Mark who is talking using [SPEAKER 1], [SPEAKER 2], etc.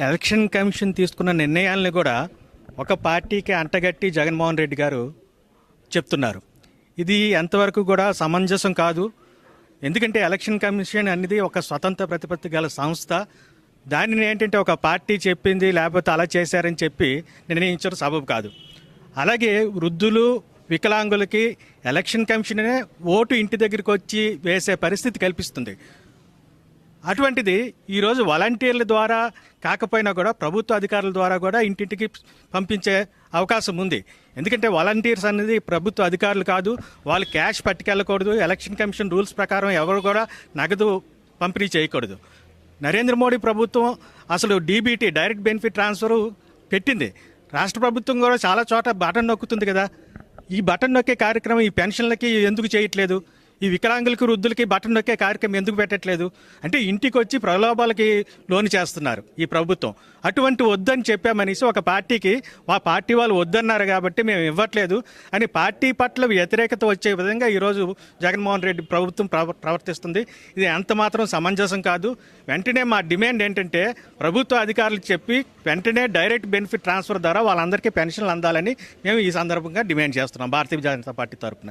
[SPEAKER 1] Election commission తీసుకున్న నిర్ణయాలను కూడా ఒక పార్టీకి అంటగట్టి జగన్మోహన్ రెడ్డి గారు చెప్తున్నారు. ఇది ఎంతవరకు కూడా సమంజసం కాదు. ఎందుకంటే ఎలక్షన్ కమిషన్ అనేది ఒక స్వతంత్ర ప్రతిపత్తి గల సంస్థ. దానిని ఏంటంటే ఒక పార్టీ చెప్పింది లేకపోతే అలా చేశారని చెప్పి నిర్ణయించడం సబబు కాదు. అలాగే వృద్ధులు వికలాంగులకి ఎలక్షన్ కమిషనే ఓటు ఇంటి దగ్గరికి వచ్చి వేసే పరిస్థితి కల్పిస్తుంది. అటువంటిది ఈరోజు వాలంటీర్ల ద్వారా కాకపోయినా కూడా ప్రభుత్వ అధికారుల ద్వారా కూడా ఇంటింటికి పంపించే అవకాశం ఉంది. ఎందుకంటే వాలంటీర్స్ అనేది ప్రభుత్వ అధికారులు కాదు వాళ్ళు క్యాష్ పట్టుకెళ్ళకూడదు ఎలక్షన్ కమిషన్ రూల్స్ ప్రకారం ఎవరు కూడా నగదు పంపిణీ చేయకూడదు. నరేంద్ర మోడీ ప్రభుత్వం అసలు డీబీటీ డైరెక్ట్ బెనిఫిట్ ట్రాన్స్ఫర్ పెట్టింది. రాష్ట్ర ప్రభుత్వం కూడా చాలా చోట బటన్ నొక్కుతుంది కదా. ఈ బటన్ నొక్కే కార్యక్రమం ఈ పెన్షన్లకి ఎందుకు చేయట్లేదు? ఈ వికలాంగులకి వృద్ధులకి బటన్ నొక్కే కార్యక్రమం ఎందుకు పెట్టట్లేదు? అంటే ఇంటికి వచ్చి ప్రలోభాలకి లోను చేస్తున్నారు ఈ ప్రభుత్వం. అటువంటి వద్దని చెప్పామనేసి ఒక పార్టీకి ఆ పార్టీ వాళ్ళు వద్దన్నారు కాబట్టి మేము ఇవ్వట్లేదు అని పార్టీ పట్ల వ్యతిరేకత వచ్చే విధంగా ఈరోజు జగన్మోహన్ రెడ్డి ప్రభుత్వం ప్రవ- ప్రవర్తిస్తుంది. ఇది ఎంత మాత్రం సమంజసం కాదు. వెంటనే మా డిమాండ్ ఏంటంటే ప్రభుత్వ అధికారులు చెప్పి వెంటనే డైరెక్ట్ బెనిఫిట్ ట్రాన్స్ఫర్ ద్వారా వాళ్ళందరికీ పెన్షన్లు అందాలని మేము ఈ సందర్భంగా డిమాండ్ చేస్తున్నాం భారతీయ జనతా పార్టీ తరఫున